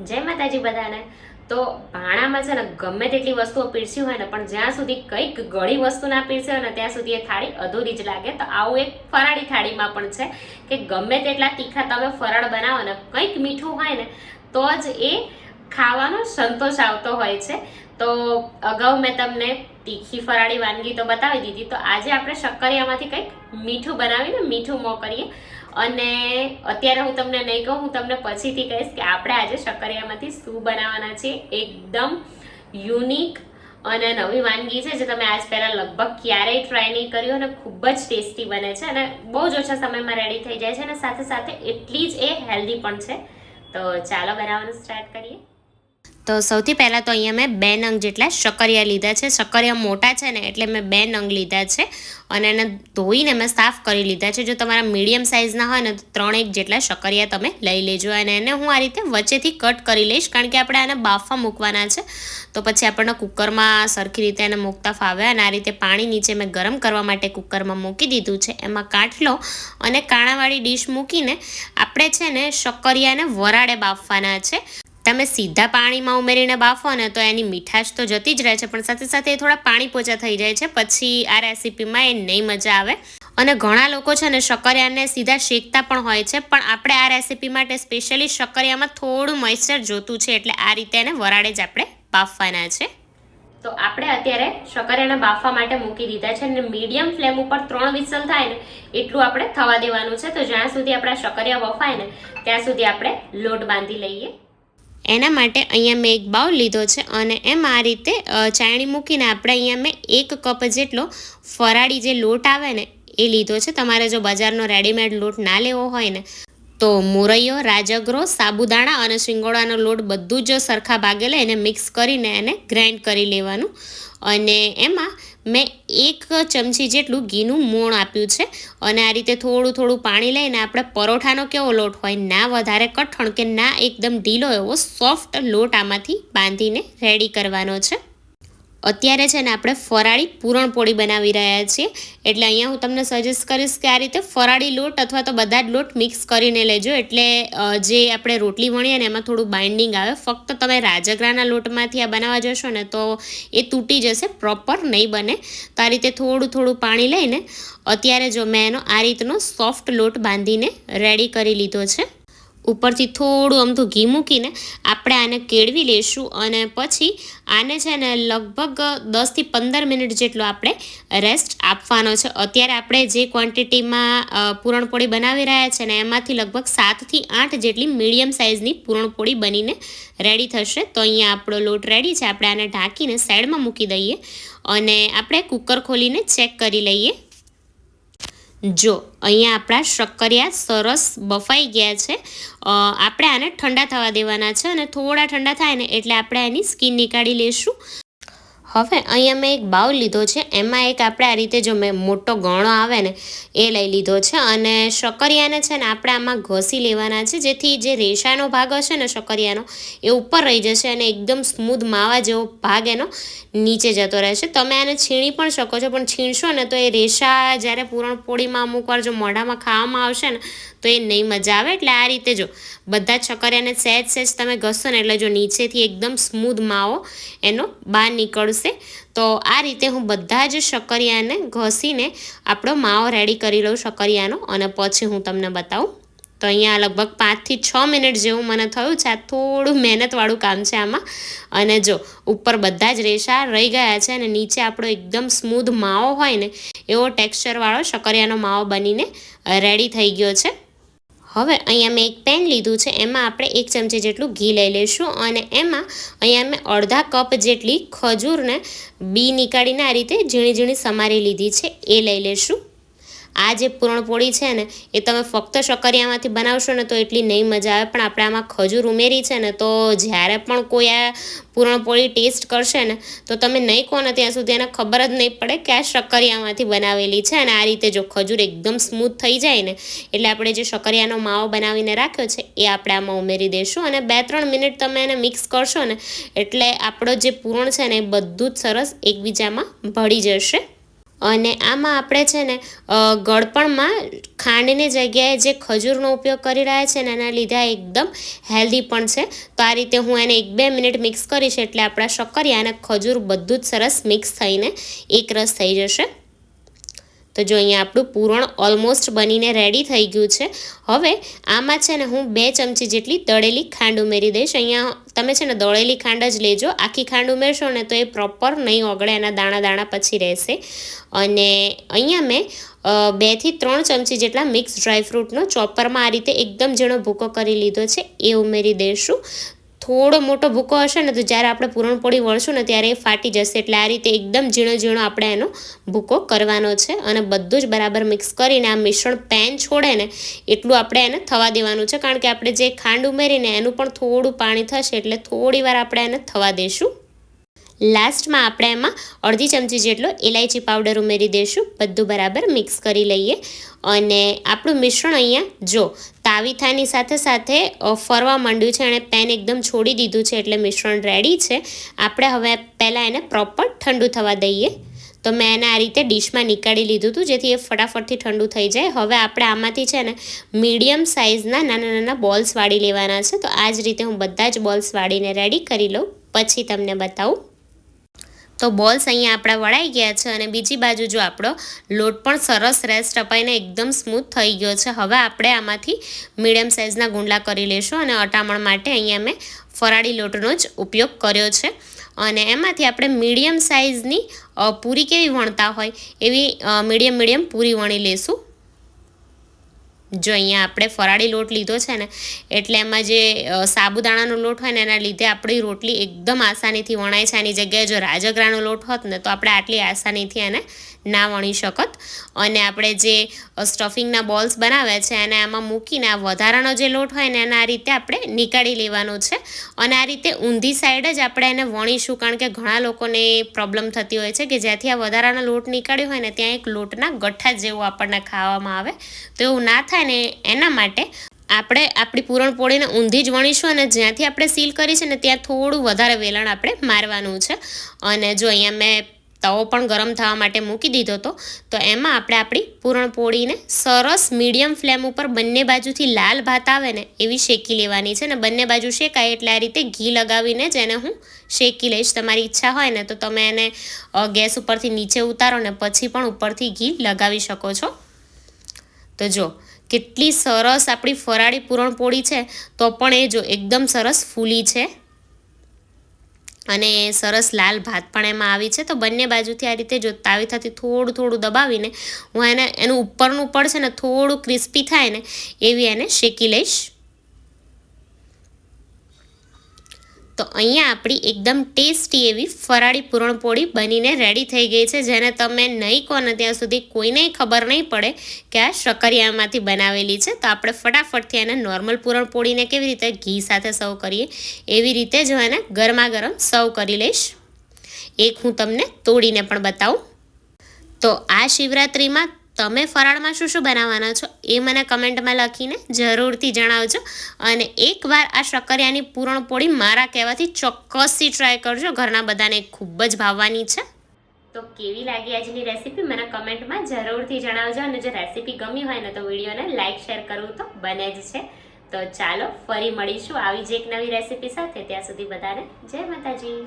જય માતાજી બધાને. તો ભાણામાં છે ને ગમે તેટલી વસ્તુઓ પીરસી હોય ને, પણ જ્યાં સુધી કંઈક ગળી વસ્તુ ના પીરસી હોય ને, ત્યાં સુધી એ થાળી અધૂરી જ લાગે. તો આવું એક ફરાળી થાળીમાં પણ છે કે ગમે તેટલા તીખા તમે ફરાળ બનાવો ને, કંઈક મીઠું હોય ને, તો જ એ ખાવાનો સંતોષ આવતો હોય છે. તો અગાઉ મેં તમને તીખી ફરાળી વાનગી તો બતાવી દીધી. તો આજે આપણે શક્કરિયામાંથી કંઈક મીઠું બનાવીને મીઠું મો કરીએ અને અત્યારે હું તમને નહીં કહું, હું તમને પછીથી કહીશ કે આપણે આજે શક્કરિયામાંથી શું બનાવવાના છે એકદમ યુનિક અને નવી વાનગી છે જે તમે આજ પહેલાં લગભગ ક્યારેય ટ્રાય નહીં કર્યું અને ખૂબ જ ટેસ્ટી બને છે અને બહુ જ ઓછા સમયમાં રેડી થઈ જાય છે અને સાથે સાથે એટલી જ એ હેલ્ધી પણ છે. તો ચાલો બનાવવાનું સ્ટાર્ટ કરીએ. તો સૌથી પહેલાં તો અહીંયા મેં બે નંગ જેટલા શક્કરિયા લીધા છે. શક્કરિયા મોટા છે ને એટલે મેં બે નંગ લીધા છે અને એને ધોઈને મેં સાફ કરી લીધા છે. જો તમારા મીડિયમ સાઇઝના હોય ને તો ત્રણેક જેટલા શક્કરિયા તમે લઈ લેજો અને એને હું આ રીતે વચ્ચેથી કટ કરી લઈશ કારણ કે આપણે આને બાફવા મૂકવાના છે. તો પછી આપણને કુકરમાં સરખી રીતે એને મૂકતા ફાવે અને આ રીતે પાણી નીચે મેં ગરમ કરવા માટે કુકરમાં મૂકી દીધું છે. એમાં કાંઠલો અને કાણાવાળી ડીશ મૂકીને આપણે છે ને શક્કરિયાને વરાળે બાફવાના છે. તમે સીધા પાણીમાં ઉમેરીને બાફો ને તો એની મીઠાશ તો જતી જ રહે છે, પણ સાથે સાથે એ થોડા પાણી પોચા થઈ જાય છે, પછી આ રેસીપીમાં એ નહીં મજા આવે. અને ઘણા લોકો છે ને શક્કરિયાને સીધા શેકતા પણ હોય છે, પણ આપણે આ રેસીપી માટે સ્પેશિયલી શક્કરિયામાં થોડું મોઇશ્ચર જોતું છે, એટલે આ રીતે એને વરાળે જ આપણે બાફવાના છે. તો આપણે અત્યારે શક્કરિયાને બાફવા માટે મૂકી દીધા છે, અને મીડિયમ ફ્લેમ ઉપર ત્રણ વિસલ થાય ને, એટલું આપણે થવા દેવાનું છે. તો જ્યાં સુધી આપણા શક્કરિયા બફાય ને, ત્યાં સુધી આપણે લોટ બાંધી લઈએ. એના માટે અહીંયા મેં એક બાઉલ લીધો છે અને એમ આ રીતે ચાયણી મૂકીને આપણે અહીંયા મેં એક કપ જેટલો ફરાળી જે લોટ આવે ને, એ લીધો છે. તમારે જો બજારનો રેડીમેડ લોટ ના લેવો હોય ને, તો મોરૈયો, રાજગરો, સાબુદાણા અને શિંગોડાનો લોટ બધું જ સરખા ભાગે એને મિક્સ કરીને એને ગ્રાઇન્ડ કરી લેવાનું. અને એમાં મેં એક ચમચી જેટલું ઘીનું મોણ આપ્યું છે અને આ રીતે થોડું થોડું પાણી લઈને આપણે પરોઠાનો કેવો લોટ હોય ના વધારે કઠણ કે ના એકદમ ઢીલો એવો સોફ્ટ લોટ આમાંથી બાંધીને રેડી કરવાનો છે. અત્યારે છે ને આપણે ફરાળી પૂરણપોળી બનાવી રહ્યા છીએ. એટલે અહીંયા હું તમને સજેસ્ટ કરીશ કે આ રીતે ફરાળી લોટ અથવા તો બધા જ લોટ મિક્સ કરીને લેજો. એટલે જે આપણે રોટલી વણીએ ને એમાં થોડું બાઇન્ડિંગ આવે. ફક્ત તમે રાજગરાના લોટમાંથી આ બનાવવા જશો ને તો એ તૂટી જશે પ્રોપર નહીં બને. તો આ રીતે થોડું થોડું પાણી લઈને અત્યારે જો મેં એનો આ રીતનો સોફ્ટ લોટ બાંધીને રેડી કરી લીધો છે. ઉપરથી થોડું અમથું ઘી મૂકીને આપણે આને કેળવી લઈશું અને પછી આને છે ને લગભગ દસથી પંદર મિનિટ જેટલો આપણે રેસ્ટ આપવાનો છે. અત્યારે આપણે જે ક્વોન્ટિટીમાં પૂરણપોળી બનાવી રહ્યા છે ને એમાંથી લગભગ સાતથી આઠ જેટલી મીડિયમ સાઇઝની પૂરણપોળી બનીને રેડી થશે. તો અહીંયા આપણો લોટ રેડી છે. આપણે આને ઢાંકીને સાઈડમાં મૂકી દઈએ અને આપણે કુકર ખોલીને ચેક કરી લઈએ. જો, અહીંયા આપણા શક્કરિયા સરસ બફાઈ ગયા છે. આપણે આને ઠંડા થવા દેવાના છે અને થોડા ઠંડા થાય ને એટલે આપણે એની સ્કીન નીકાળી લઈશું હવે અહીંયા મેં એક બાઉલ લીધો છે. એમાં એક આપણે આ રીતે જો મેં મોટો ગણો આવે ને, એ લઈ લીધો છે. અને શક્કરિયાને છે ને આપણે આમાં ઘસી લેવાના છે. જેથી જે રેશાનો ભાગ હશે ને શક્કરિયાનો, એ ઉપર રહી જશે અને એકદમ સ્મૂધ માવા જેવો ભાગ એનો નીચે જતો રહેશે. તમે આને છીણી પણ શકો છો, પણ છીણશો ને તો એ રેશા જ્યારે પૂરણપોળીમાં અમુક વાર જો મોઢામાં ખાવામાં આવશે ને, તો એ નહીં મજા આવે. એટલે આ રીતે જો બધા જ શક્કરિયાને સહેજ સહેજ તમે ઘસો ને એટલે જો નીચેથી એકદમ સ્મૂધ માવો એનો બહાર નીકળશે તો આ રીતે હું બધા જ શક્કરિયાને ઘસીને આપણો માવો રેડી કરી લઉં શક્કરિયાનો અને પછી હું તમને બતાવું. તો અહીંયા લગભગ પાંચથી છ મિનિટ જેવું મને થયું છે. આ થોડું મહેનતવાળું કામ છે આમાં. અને જો, ઉપર બધા જ રેસા રહી ગયા છે અને નીચે આપણો એકદમ સ્મૂધ માવો હોય ને, એવો ટેક્સચરવાળો શક્કરિયાનો માવો બનીને રેડી થઈ ગયો છે. હવે અહીંયા મેં એક પેન લીધું છે, એમાં આપણે એક ચમચી જેટલું ઘી લઈ લઈશું અને એમાં અહીંયા મેં અડધા કપ જેટલી ખજૂરને બી નીકાળીને આ રીતે ઝીણી ઝીણી સમારી લીધી છે, એ લઈ લઈશું. આ જે પૂરણપોળી છે ને, એ તમે ફક્ત શક્કરિયામાંથી બનાવશો ને તો એટલી નહીં મજા આવે. પણ આપણે આમાં ખજૂર ઉમેરી છે ને, તો જ્યારે પણ કોઈ આ પૂરણપોળી ટેસ્ટ કરશે ને, તો તમે નહીં કહો ને ત્યાં સુધી એને ખબર જ નહીં પડે કે આ શક્કરિયામાંથી બનાવેલી છે. અને આ રીતે જો ખજૂર એકદમ સ્મૂથ થઈ જાય ને, એટલે આપણે જે શક્કરિયાનો માવો બનાવીને રાખ્યો છે, એ આપણે આમાં ઉમેરી દઈશું અને બે ત્રણ મિનિટ તમે એને મિક્સ કરશો ને, એટલે આપણો જે પૂરણ છે ને, એ બધું જ સરસ એકબીજામાં ભળી જશે. અને આમાં આપણે છે ને ગળપણમાં ખાંડની જગ્યાએ જે ખજૂરનો ઉપયોગ કરી રહ્યા છે ને, એના લીધે એકદમ હેલ્ધી પણ છે. તો આ રીતે હું એને એક બે મિનિટ મિક્સ કરીશ એટલે આપણા શક્કરિયા અને ખજૂર બધું જ સરસ મિક્સ થઈને એક રસ થઈ જશે. તો જો અહીંયા આપણું પૂરણ ઓલમોસ્ટ બનીને રેડી થઈ ગયું છે. હવે આમાં છે ને હું બે ચમચી જેટલી દળેલી ખાંડ ઉમેરી દઈશ. અહીંયા તમે છે ને દળેલી ખાંડ જ લેજો. આખી ખાંડ ઉમેરશો ને તો એ પ્રોપર નહીં ઓગળે, એના દાણા દાણા પછી રહેશે. અને અહીંયા મેં બેથી ત્રણ ચમચી જેટલા મિક્સ ડ્રાયફ્રૂટનો ચોપરમાં આ રીતે એકદમ ઝીણો ભૂકો કરી લીધો છે. એ ઉમેરી દઈશું. થોડો મોટો ભૂકો હશે ને તો જ્યારે આપણે પૂરણપોળી વળશું ને ત્યારે એ ફાટી જશે. એટલે આ રીતે એકદમ ઝીણો ઝીણો આપણે એનો ભૂકો કરવાનો છે અને બધું જ બરાબર મિક્સ કરીને આ મિશ્રણ પેન છોડે ને એટલું આપણે એને થવા દેવાનું છે. કારણ કે આપણે જે ખાંડ ઉમેરીને એનું પણ થોડું પાણી થશે એટલે થોડી વાર આપણે એને થવા દઈશું લાસ્ટમાં આપણે એમાં અડધી ચમચી જેટલો ઇલાયચી પાવડર ઉમેરી દઈશું. બધું બરાબર મિક્સ કરી લઈએ. અને આપણું મિશ્રણ અહીંયા, જો, તાવીથાની સાથે સાથે ફરવા માંડ્યું છે અને પેન એકદમ છોડી દીધું છે એટલે મિશ્રણ રેડી છે. આપણે હવે પહેલાં એને પ્રોપર ઠંડુ થવા દઈએ. તો મેં એને આ રીતે ડીશમાં નીકાળી લીધું હતું, જેથી એ ફટાફટથી ઠંડુ થઈ જાય. હવે આપણે આમાંથી છે ને, મીડિયમ સાઇઝના નાના નાના બોલ્સ વાળી લેવાના છે. તો આ જ રીતે હું બધા જ બોલ્સ વાળીને રેડી કરી લઉં. પછી તમને બતાવું. તો બોલ્સ અહીંયા આપણા વળાઈ ગયા છે અને બીજી બાજુ જો આપણો લોટ પણ સરસ રેસ્ટ અપાઈને એકદમ સ્મૂથ થઈ ગયો છે. હવે આપણે આમાંથી મીડિયમ સાઇઝના ગુંડલા કરી લઈશું અને અટામણ માટે અહીંયા મેં ફરાળી લોટનો જ ઉપયોગ કર્યો છે. અને એમાંથી આપણે મીડિયમ સાઇઝની પૂરી કેવી વણતા હોય એવી મીડિયમ મીડિયમ પૂરી વણી લઈશું જો અહીંયા આપણે ફરાળી લોટ લીધો છે ને, એટલે એમાં જે સાબુદાણાનો લોટ હોય ને, એના લીધે આપણી રોટલી એકદમ આસાનીથી વણાય છે. આની જગ્યાએ જો રાજગરાનો લોટ હોત ને, તો આપણે આટલી આસાનીથી એને ના વણી શકત. અને આપણે જે સ્ટફિંગના બોલ્સ બનાવ્યા છે, એને આમાં મૂકીને આ વધારાનો જે લોટ હોય ને, એને આ રીતે આપણે નીકાળી લેવાનો છે. અને આ રીતે ઊંધી સાઈડ જ આપણે એને વણીશું, કારણ કે ઘણા લોકોને પ્રોબ્લેમ થતી હોય છે કે જ્યાંથી આ વધારાનો લોટ નીકળ્યો હોય ને, ત્યાં એક લોટના ગઠ્ઠા જેવું આપણને ખાવામાં આવે. તો એવું ના થાય ને, એના માટે આપણે આપણી પૂરણપોળીને ઊંધી જ વણીશું અને જ્યાંથી આપણે સીલ કરી છે ને, ત્યાં થોડું વધારે વેલણ આપણે મારવાનું છે. અને જો અહીંયા મેં તવો પણ ગરમ થવા માટે મૂકી દીધો હતો. તો એમાં આપણે આપણી પૂરણપોળીને સરસ મીડિયમ ફ્લેમ ઉપર બંને બાજુથી લાલ ભાત આવે ને એવી શેકી લેવાની છે ને બંને બાજુ શેકાય એટલે આ રીતે ઘી લગાવીને જ એને હું શેકી લઈશ. તમારી ઈચ્છા હોય ને તો તમે એને ગેસ ઉપરથી નીચે ઉતારો ને પછી પણ ઉપરથી ઘી લગાવી શકો છો. તો જો, કેટલી સરસ આપણી ફરાળી પૂરણપોળી છે, તો પણ એ જો એકદમ સરસ ફૂલી છે. અને સરસ લાલ ભાત પણ એમાં આવી છે. તો બંને બાજુથી આ રીતે જો તાવીથાથી થોડું થોડું દબાવીને હું એને, એનું ઉપરનું પડશે ને, થોડું ક્રિસ્પી થાય ને, એવી એને શેકી લઈશ. તો અહીંયા આપણી એકદમ ટેસ્ટી એવી ફરાળી પૂરણપોળી બનીને રેડી થઈ ગઈ છે, જેને તમે નહીં કહો ને ત્યાં સુધી કોઈને ખબર નહીં પડે કે આ શક્કરિયામાંથી બનાવેલી છે. તો આપણે ફટાફટથી એને નોર્મલ પૂરણપોળીને કેવી રીતે ઘી સાથે સર્વ કરીએ, એવી રીતે જ એને ગરમા ગરમ સર્વ કરી લઈશ. એક હું તમને તોડીને પણ બતાવું. તો આ શિવરાત્રિમાં તમે ફરાળમાં શું શું બનાવવાના છો એ મને કમેન્ટમાં લખીને જરૂરથી જણાવજો. અને એકવાર આ શક્કરિયાની પૂરણપોળી મારા કહેવાથી ચોક્કસથી ટ્રાય કરજો. ઘરના બધાને ખૂબ જ ભાવવાની છે. તો કેવી લાગી આજની રેસીપી મને કમેન્ટમાં જરૂરથી જણાવજો. અને જો રેસીપી ગમી હોય ને તો વિડીયોને લાઇક શેર કરવું તો બને જ છે. તો ચાલો ફરી મળીશું આવી જ એક નવી રેસીપી સાથે. ત્યાં સુધી બધાને જય માતાજી.